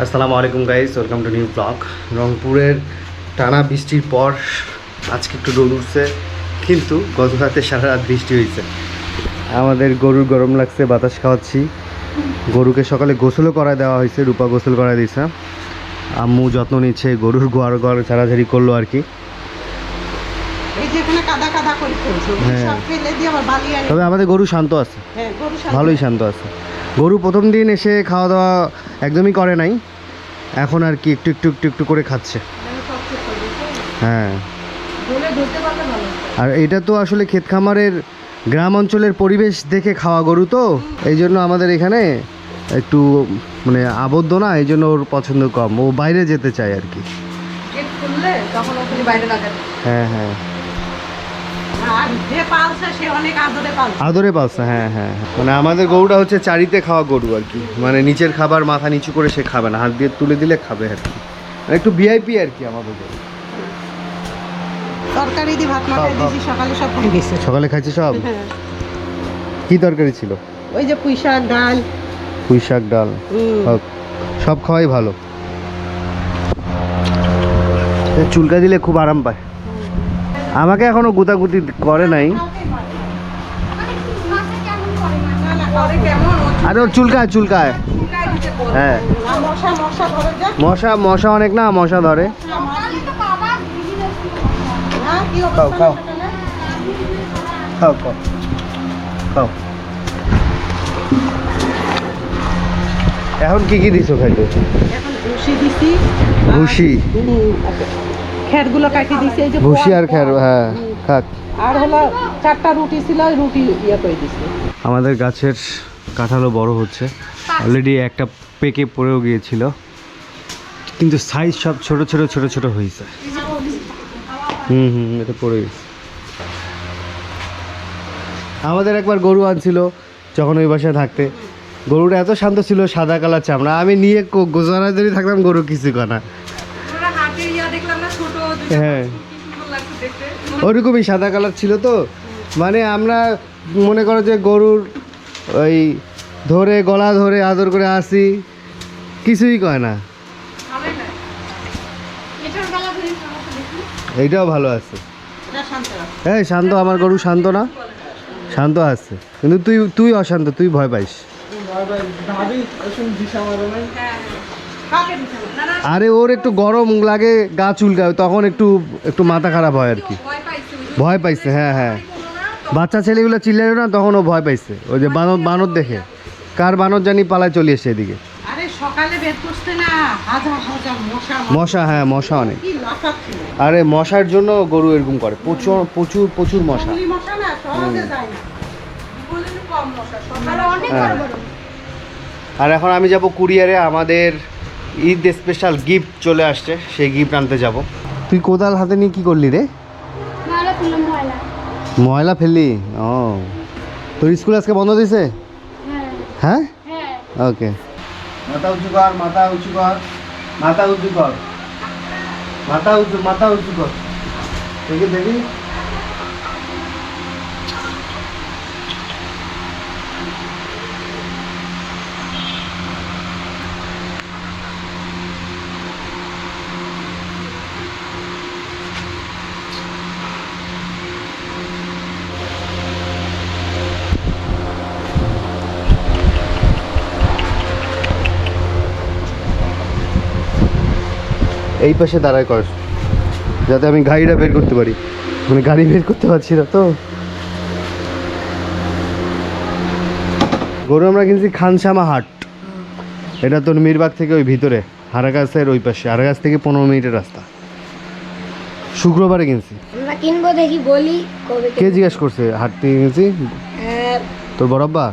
আসসালামু আলাইকুম guys welcome to new blog রংপুরের টানা বৃষ্টির পর আজকে একটু রোদ উঠছে কিন্তু গত রাতে সারা রাত বৃষ্টি হয়েছে। আমাদের গরুর গরম লাগছে বাতাস খাওয়াচ্ছি। গরুকে সকালে গোসলও করা দেওয়া হয়েছে রূপা গোসল করা দিয়েছে। আম্মু যত্ন নিচ্ছে গরুর গোয়ার গোয়ার ছাড়াছাড়ি করল আর কি। হ্যাঁ। তবে আমাদের গরু শান্ত আছে। হ্যাঁ ভালোই শান্ত আছে। গরু প্রথম দিন এসে খাওয়া দাওয়া একদমই করে নাই। এখন আর কি একটু একটু একটু একটু করে খাচ্ছে। হ্যাঁ। আর এটা তো আসলে ক্ষেত খামারের গ্রাম অঞ্চলের পরিবেশ দেখে খাওয়া গরু তো এই জন্য আমাদের এখানে একটু মানে আবদ্ধ না এই জন্য ওর পছন্দ কম। ও বাইরে যেতে চায় আর কি। হ্যাঁ হ্যাঁ। আর যে পালছে সে অনেক আদরে পালছে। আদরে হ্যাঁ হ্যাঁ হ্যাঁ। মানে আমাদের গরুটা হচ্ছে চারিতে খাওয়া গরু আর কি। মানে নিচের খাবার মাথা নিচু করে সে খাবে না হাত দিয়ে তুলে দিলে খাবে আর কি। মানে একটু ভিআইপি আর কি আমাদের গরু। তরকারি দিয়ে ভাত মাখাই দিয়েছি সকালে সব খেয়ে গেছে। সকালে খাইছে সব? হ্যাঁ। কি তরকারি ছিল? ওই যে পুঁই শাক ডাল। পুঁই শাক ডাল। সব খাওয়াই ভালো। চুলকা দিলে খুব আরাম পায়। আমাকে এখনও গুতাগুতি করে নাই। আরে ওর চুলকায় চুলকায়। হ্যাঁ। মশা মশা অনেক না মশা ধরে। না কি খাও, খাও। খাও খাও। খাও। এখন কি কি দিছো খাইতে? এখন ভুসি দিছি ভুসি। খেরগুলো কাটি দিছি এই যে ভুসি আর হ্যাঁ খাক আর হলো চারটা রুটি ছিল ওই রুটি ইয়ে করে দিছি। আমাদের গাছের কাঁঠালও বড় হচ্ছে। অলরেডি একটা পেকে পড়েও গিয়েছিল। কিন্তু সাইজ সব ছোট ছোট ছোট ছোট হয়েছে। হুম হুম এটা পড়ে গেছে। আমাদের একবার গরু আনছিল যখন ওই বাসায় থাকতে। গরুটা এত শান্ত ছিল সাদা কালার চামড়া। আমি নিয়ে গোজারা ধরে থাকলাম গরু কিছু কানা হ্যাঁ। ওরকমই সাদা কালার ছিল তো। মানে আমরা মনে করো যে গরুর ওই ধরে গলা ধরে আদর করে আসি কিছুই কয় না। এইটাও ভালো আছে। এটা শান্ত রাখ। হ্যাঁ শান্ত আমার গরু শান্ত না? শান্ত আছে। কিন্তু তুই তুই অশান্ত তুই ভয় পাইস? আরে ওর একটু গরম লাগে গা চুলকায় তখন একটু একটু মাথা খারাপ হয় আর কি। ভয় পাইছে হ্যাঁ হ্যাঁ। বাচ্চা ছেলেগুলো চিল্লাইলো না তখন ও ভয় পাইছে। ওই যে বানর বানর দেখে। কার বানর জানি পালায় চলে এসে এদিকে। মশা হ্যাঁ মশা অনেক। আরে মশার জন্য গরু এরকম করে প্রচুর প্রচুর প্রচুর মশা। হ্যাঁ। আর এখন আমি যাব কুরিয়ারে আমাদের ঈদ স্পেশাল গিফট চলে আসছে সেই গিফট আনতে যাব। তুই কোদাল হাতে নিয়ে কি করলি রে? ময়লা তুলো ময়লা। ময়লা ফেললি? ও। তোর স্কুল আজকে বন্ধ দিছে? হ্যাঁ। হ্যাঁ? হ্যাঁ। ওকে মাথা উঁচু কর মাথা উঁচু কর মাথা উঁচু কর। মাথা উঁচু মাথা উঁচু কর। দেখি দেখি। এই পাশে দাঁড়ায় কর যাতে আমি গাড়িটা বের করতে পারি। মানে গাড়ি বের করতে পারছি না তো। গরু আমরা কিনছি খানসামা হাট। এটা তোর মিরবাগ থেকে ওই ভিতরে হারাগাছের ওই পাশে হারাগাছ থেকে পনেরো মিনিটের রাস্তা। শুক্রবারে কিনছি। কিনবো দেখি বলি কে জিজ্ঞেস করছে? হাট থেকে কিনছি? হ্যাঁ। তোর বড়ব্বা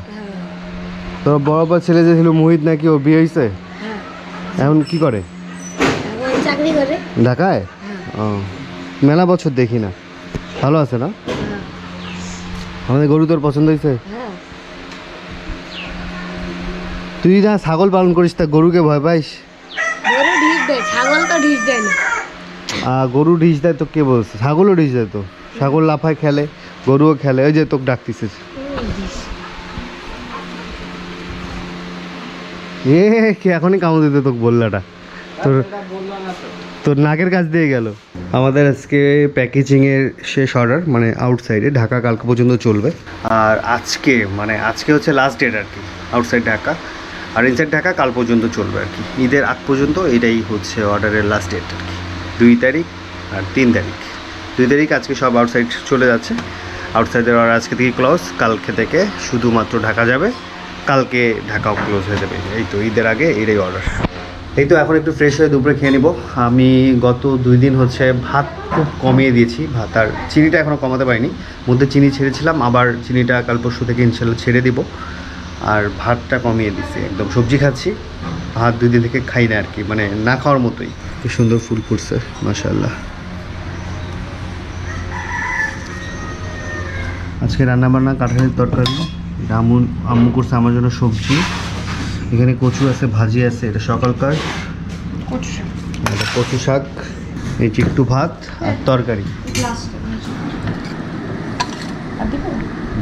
তোর বড়ব্বা ছেলে যে ছিল মোহিত নাকি ও বিয়ে হয়েছে হ্যাঁ। এখন কি করে? চাকরি করে। ঢাকায়? ও মেলা বছর দেখি না। ভালো আছে না? হ্যাঁ। আমাদের গরু তোর পছন্দ হয়েছে? হ্যাঁ। তুই না ছাগল পালন করিস তা গরুকে ভয় পাইস? গরু ঢিস দেয় ছাগল তো ঢিস দেয় না। আর গরু ঢিস দেয় তো কে বলছে? ছাগলও ঢিস দেয় তো? ছাগল লাফায় খেলে। গরুও খেলে। ওই যে তোকে ডাকতিছে। ঢিস। এ কে এখনই কামড় দিতে তোকে বললাটা? তোর তোর নাকের কাছ দিয়ে গেল। আমাদের আজকে প্যাকেজিংয়ের শেষ অর্ডার মানে আউটসাইডে ঢাকা কালকে পর্যন্ত চলবে। আর আজকে মানে আজকে হচ্ছে লাস্ট ডেট আর কি আউটসাইড ঢাকা। আর ইনসাইড ঢাকা কাল পর্যন্ত চলবে আর কি। ঈদের আগ পর্যন্ত এটাই হচ্ছে অর্ডারের লাস্ট ডেট আর কি। দুই তারিখ আর তিন তারিখ। দুই তারিখ আজকে সব আউটসাইড চলে যাচ্ছে। আউটসাইডের অর্ডার আজকে থেকে ক্লোজ কালকে থেকে শুধুমাত্র ঢাকা যাবে। কালকে ঢাকাও ক্লোজ হয়ে যাবে। এই তো, ঈদের আগে এটাই অর্ডার এই তো এখন একটু ফ্রেশ হয়ে দুপুরে খেয়ে নিব। আমি গত দুই দিন হচ্ছে ভাত খুব কমিয়ে দিয়েছি। ভাত আর চিনিটা এখনও কমাতে পারিনি। মধ্যে চিনি ছেড়েছিলাম, আবার চিনিটা কাল পরশু থেকে ইনশাল্লাহ ছেড়ে দিব। আর ভাতটা কমিয়ে দিচ্ছি একদম সবজি খাচ্ছি। ভাত দুই দিন থেকে খাই না আর কি মানে না খাওয়ার মতোই। কি সুন্দর ফুল ফুটছে মাশাল্লাহ আজকে রান্নাবান্না, কাঁঠালের তরকারি। আম্মু আম্মু করছে আমার জন্য সবজি। এখানে কচু আছে ভাজি আছে এটা সকালকার কচু শাক। এটা কচু শাক এই চিকটু ভাত আর তরকারি।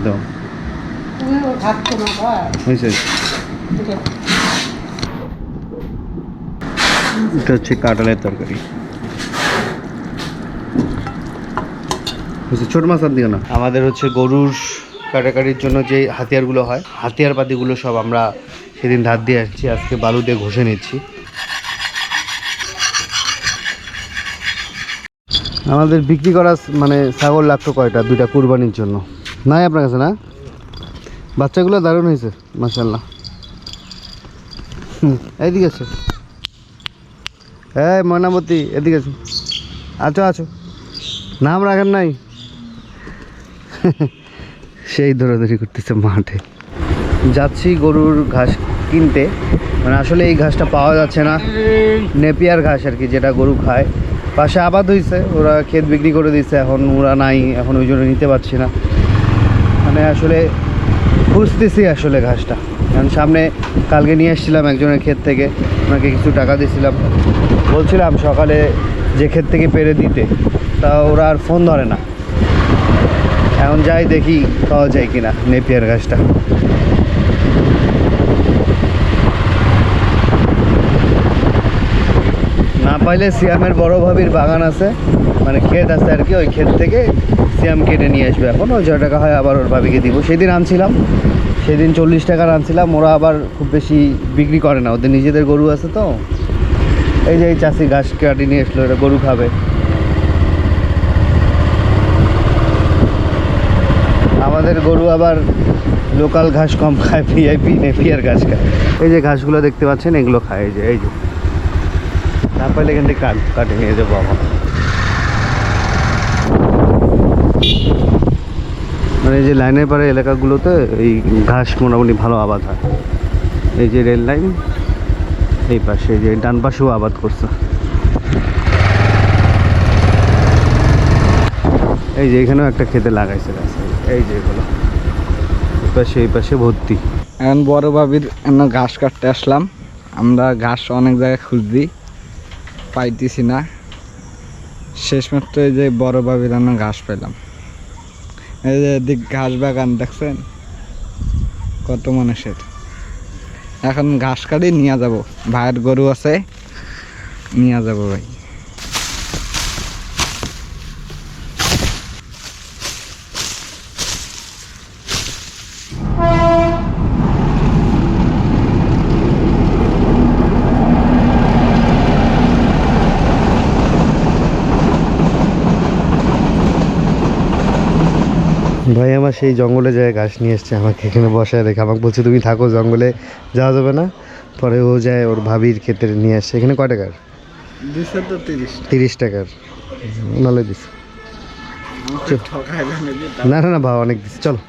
দাও। হয় এটা হচ্ছে কাঁঠালের তরকারি। হচ্ছে ছোট মাছ আর দিও না। আমাদের হচ্ছে গরুর কাটাকাটির জন্য যে হাতিয়ারগুলো হয় হাতিয়ার পাতিগুলো সব আমরা সেদিন ধার দিয়ে আসছি, আজকে বালু দিয়ে ঘষে নিচ্ছি। আমাদের বিক্রি করা মানে ছাগল লাগতো কয়টা? দুইটা কুরবানির জন্য। নাই আপনার কাছে, না? বাচ্চাগুলো দারুণ হয়েছে মাসাল্লাহ হুম, এইদিকে আছে এই ময়নামতি, এদিকে আছে আছো আছো নাম রাখেন নাই। সেই দৌড়াদৌড়ি করতেছে মাঠে। যাচ্ছি গরুর ঘাস কিনতে। মানে আসলে এই ঘাসটা পাওয়া যাচ্ছে না। নেপিয়ার ঘাস আর কি, যেটা গরু খায়। পাশে আবাদ হয়েছে ওরা ক্ষেত বিক্রি করে দিচ্ছে এখন ওরা নাই, এখন ওই জন্য নিতে পারছি না। মানে আসলে খুঁজতেছি আসলে ঘাসটা। কারণ সামনে কালকে নিয়ে এসেছিলাম একজনের ক্ষেত থেকে, ওনাকে কিছু টাকা দিয়েছিলাম। বলছিলাম সকালে যে ক্ষেত থেকে পেরে দিতে, তা ওরা আর ফোন ধরে না। এখন যাই দেখি পাওয়া যায় কিনা নেপিয়ার ঘাসটা। পাইলে সিয়ামের বড় ভাবির বাগান আছে। মানে ক্ষেত আছে আর কি, ওই ক্ষেত থেকে সিয়াম কেটে নিয়ে আসবে এখন। ওই ছয় টাকা হয় আবার ওর ভাবিকে দিব। সেদিন আনছিলাম। সেদিন চল্লিশ টাকার আনছিলাম। ওরা আবার খুব বেশি বিক্রি করে না। ওদের নিজেদের গরু আছে তো। এই যে এই চাষি ঘাস কাটি নিয়ে এসলো এটা গরু খাবে। আমাদের গরু আবার লোকাল ঘাস কম খায় ভিআইপি নেপিয়ার ঘাস খায়। এই যে ঘাসগুলো দেখতে পাচ্ছেন, এগুলো খায়। এই যে এই যে। না পাইলে এখান থেকে কাট নিয়ে যাব আমার। মানে যে লাইনের পারে এলাকাগুলোতে এই ঘাস মোটামুটি ভালো আবাদ হয়। এই যে রেল লাইন, এই পাশে যে ডান পাশেও আবাদ করছে। এই যে এখানেও একটা খেতে লাগাইছে গাছ। এই যে এগুলো। এই পাশে এই পাশে ভর্তি। এখন বড় ভাবির ঘাস কাটতে আসলাম। আমরা ঘাস অনেক জায়গায় খুঁজছি। পাইতেছি না। শেষ মাত্র এই যে বড় এমন ঘাস পেলাম এই যে এদিক ঘাস বাগান দেখছেন? কত মানুষের। এখন ঘাস কাটি নিয়ে যাব। ভাইয়ের গরু আছে, নিয়ে যাব ভাই। ভাই আমার সেই জঙ্গলে যায় গাছ নিয়ে এসছে আমাকে এখানে বসায় রেখে। আমাকে বলছে তুমি থাকো জঙ্গলে যাওয়া যাবে না? পরে ও যায় ওর ভাবির ক্ষেত্রে নিয়ে আসছে। এখানে কয় টাকার? তিরিশ। টাকার। ভালো দিস। না না না ভাও অনেক দিস। চলো।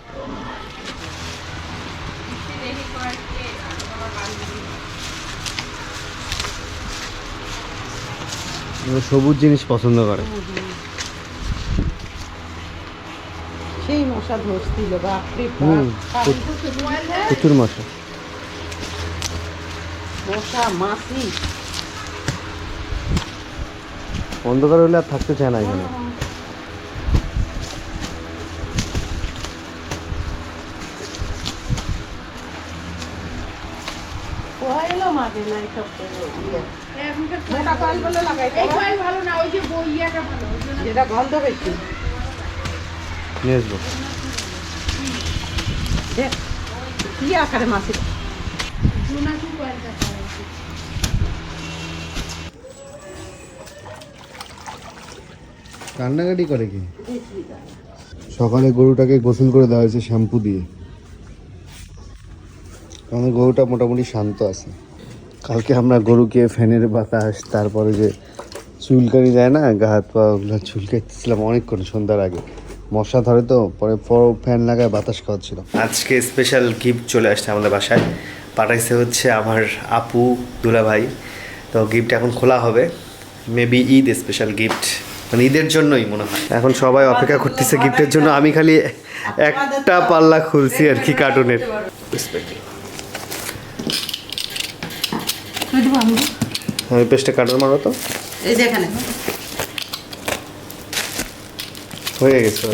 সবুজ জিনিস পছন্দ করে। সেই মশা ধরছিল বাপরে প্রচুর। মশা। মশা মাছি। অন্ধকার হলে আর থাকতে চায় না এখানে। ইয়ে। মোটা কয়েল বলে লাগাই ভালো না ওই যে বইয়াটা ভালো। যেটা গন্ধ বেশি। নিয়ে আসব দেখ কি আকারে মাছের কান্নাকাটি করে কি? সকালে গরুটাকে গোসল করে দেওয়া হয়েছে শ্যাম্পু দিয়ে। আমাদের গরুটা মোটামুটি শান্ত আছে। কালকে আমরা গরুকে ফ্যানের বাতাস তারপরে যে চুলকানি যায় না গা হাত পা ওগুলো চুলকাইতেছিলাম অনেকক্ষণ সন্ধ্যার আগে। মশা ধরে তো পরে পর ফ্যান লাগায় বাতাস খাওয়াচ্ছিল। আজকে স্পেশাল গিফট চলে আসছে আমাদের বাসায়। পাঠাইছে হচ্ছে আমার আপু দুলা ভাই তো গিফট এখন খোলা হবে। মেবি ঈদ স্পেশাল গিফট মানে ঈদের জন্যই মনে হয়। এখন সবাই অপেক্ষা করতেছে গিফটের জন্য। আমি খালি একটা পাল্লা খুলছি আর কি কার্টুনের আমি পেস্টে কার্টুন মারো তো? এই যে এখানে। হয়ে গেছে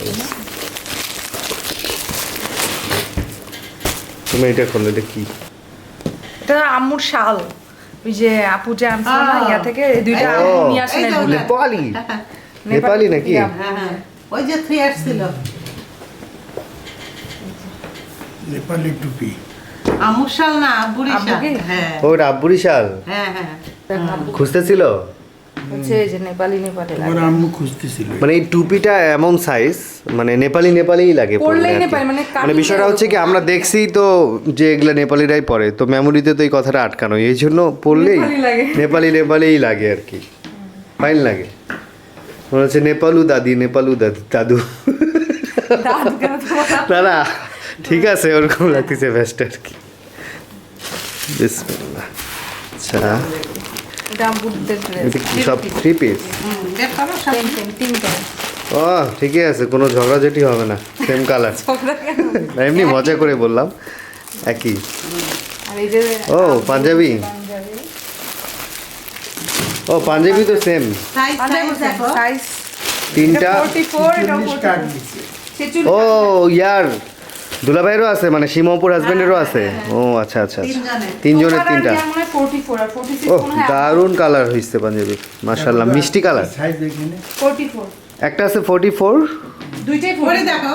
তুমি এটা করলে এটা কি? এটা আম্মুর শাল। ওই যে আপু যে আনছিল না ইয়া থেকে এই দুইটা। আম্মু নিয়ে আসেন এই তো। নেপালি? নেপালি নাকি? হ্যাঁ হ্যাঁ। ওই যে থ্রি আসছিল। নেপালি টুপি। আমুশাল না বুড়িশাল আব্বুকে? হ্যাঁ। আব্বুরি শাল? হ্যাঁ হ্যাঁ। খুঁজতেছিল? হচ্ছে যে নেপালি নেপালি লাগে। আম্মু খুঁজতেছিল। মানে এই টুপিটা এমন সাইজ মানে নেপালি নেপালিই লাগে পরলে পরলেই নেপালি, মানে মানে বিষয়টা হচ্ছে কি আমরা দেখছি তো যে এগুলা নেপালিরাই পরে তো মেমোরিতে তো এই কথাটা আটকানো এই জন্য পড়লেই নেপালি লাগে। নেপালি নেপালিই লাগে আর কি। ফাইন লাগে। মনে হচ্ছে নেপালু দাদি নেপালু দাদি দাদু। না না ঠিক আছে ওরকম লাগতেছে বেস্ট আর কি। বিসমিল্লাহ। আচ্ছা। এটা ড্রেস সব থ্রি পিস ও ঠিকই আছে কোনো ঝগড়াঝাটি হবে না সেম কালার ঝগড়া কেন? না এমনি মজা করে বললাম একই। আর এই যে ও পাঞ্জাবি। পাঞ্জাবি। ও পাঞ্জাবি তো সেম তিনটা। 44 এটা কার্ড দিছে। ছেচল্লিশ। ও ইয়ার। দুলাভাইয়েরও আছে মানে সীমাপুর হাজবেন্ডেরও আছে? ও আচ্ছা আচ্ছা আচ্ছা। তিনজনের। তিনজনের তিনটা। হয় 44 আর 46 ও হয় দারুণ কালার হয়েছে পাঞ্জাবি মার্শাল্লাহ মিষ্টি কালার সাইজ এখানে 44 একটা আছে ফোর্টি ফোর দুইটাই পরি 40 দেখো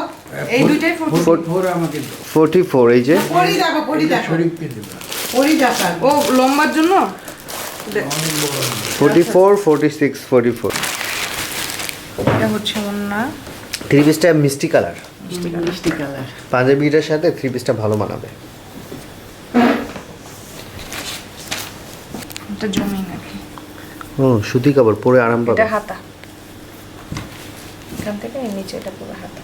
এই দুইটাই 44 ফোর ফোর্টি ফোর এই যে? ও লম্বার জন্য? Forty four forty six forty four এটা হচ্ছে ওন্না থ্রি পিসটা মিষ্টি কালার মিষ্টি কালার পাঞ্জাবিটার সাথে থ্রি পিসটা ভালো মানাবে। এটা জমি নাকি? ও সুতি কাপড় পরে আরাম পাবে। এটা হাতা। এখান থেকে এই নিচে এটা পুরো হাতা।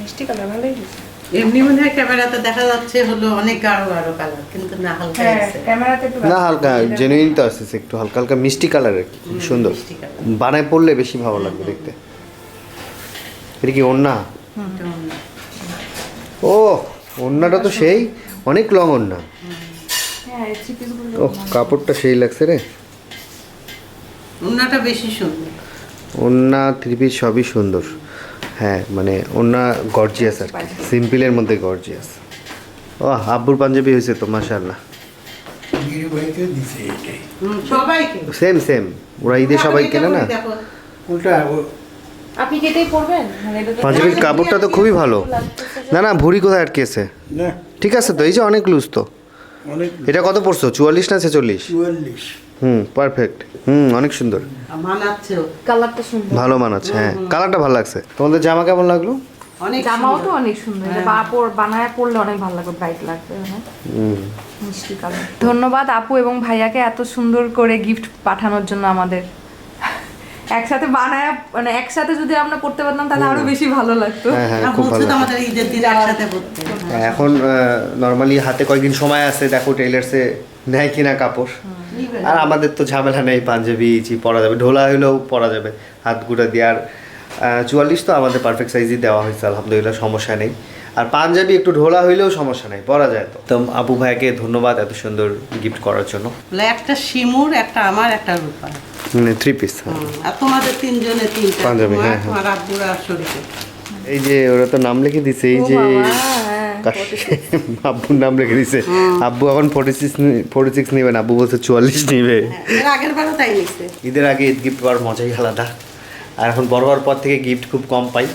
মিষ্টি কালার ভালোই হয়েছে। এমনি মনে হয় ক্যামেরাতে দেখা যাচ্ছে হলো অনেক গাঢ় গাঢ় কালার কিন্তু না হালকা হ্যাঁ আছে ক্যামেরাতে একটু না হালকা জেনুইন তো আসতেছে একটু হালকা হালকা মিষ্টি কালারের সুন্দর। মিষ্টি কালার। বানায় পড়লে বেশি ভালো লাগবে দেখতে। এটা কি ওন্না ও ওন্নাটা তো সেই অনেক লং ওন্না হ্যাঁ ও কাপড়টা সেই লাগছে রে। উন্নাটা বেশি সুন্দর। ওন্না থ্রি পিস সবই সুন্দর। হ্যাঁ মানে ওন্না গর্জিয়াস আর কি। সিম্পলের মধ্যে গর্জিয়াস ও আব্বুর পাঞ্জাবি হয়েছে তো সবাইকে। সেম সেম ওরা ঈদে সবাই কেনে না? ওটা আপনি কি এটাই পরবেন মানে এটা পাঞ্জাবির কাপড়টা তো খুবই ভালো। না না ভুড়ি কোথায় আটকেছে? ঠিক আছে তো এই যে অনেক লুজ তো। এটা কত পড়ছো? চুয়াল্লিশ না ছেচল্লিশ? চুয়াল্লিশ। হুম পারফেক্ট হুম অনেক সুন্দর। মানাচ্ছেও কালারটা সুন্দর। ভালো মানাচ্ছে হ্যাঁ। কালারটা ভালো লাগছে। তোমাদের জামা কেমন লাগল? অনেক জামাও তো অনেক সুন্দর। এটা বাপর বানায় পরলে অনেক ভালো লাগবে ব্রাইট লাগবে হ্যাঁ। মিষ্টি কালার ধন্যবাদ আপু এবং ভাইয়াকে এত সুন্দর করে গিফট পাঠানোর জন্য আমাদের। একসাথে বানায় মানে একসাথে যদি আমরা পড়তে পারতাম তাহলে আরও বেশি ভালো লাগতো। হ্যাঁ হ্যাঁ আর খুব ভালো আমাদের ঈদের দিন একসাথে পড়তে হ্যাঁ, এখন নর্মালি হাতে কয়েকদিন সময় আছে দেখো টেইলার্সে নেয় কিনা কাপড়। আর আমাদের তো ঝামেলা নেই পাঞ্জাবি জি পরা যাবে ঢোলা হলেও পরা যাবে হাত গুঁড়া দিয়ে। আর চুয়াল্লিশ তো আমাদের পারফেক্ট সাইজই দেওয়া হয়েছে আলহামদুলিল্লাহ সমস্যা নেই। আর পাঞ্জাবি একটু ঢোলা হইলেও সমস্যা নেই পরা যায় তো। তো আবু ভাইকে ধন্যবাদ এত সুন্দর গিফট করার জন্য। একটা শিমুর একটা আমার একটা রূপা মানে থ্রি পিস আর তোমাদের তিনজনে তিনটা পাঞ্জাবি, হ্যাঁ, হ্যাঁ। তোমার আব্বুর আর শরীরে এই যে ওরা তো নাম লিখে দিছে এই যে হ্যাঁ। আব্বুর নাম রেখে দিছে। আব্বু এখন ফোর্টি সিক্স ফোর্টি সিক্স নিবে না আব্বু বলছে চুয়াল্লিশ নিবে। আগের বারও তাই নিচ্ছে ঈদের আগে ঈদ গিফট পাওয়ার মজাই আলাদা। আর এখন বড় হওয়ার পর থেকে গিফট খুব কম পাই।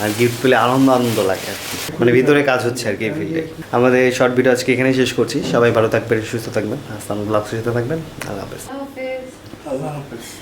আর গিফট পেলে আনন্দ আনন্দ লাগে আর মানে ভিতরে কাজ হচ্ছে আর কি এই ফিল্ডে আমাদের শর্ট ভিডিও আজকে এখানেই শেষ করছি। সবাই ভালো থাকবেন সুস্থ থাকবেন। আসলাম ব্লগ সুস্থ থাকবেন। আল্লাহ হাফেজ। আল্লাহ হাফেজ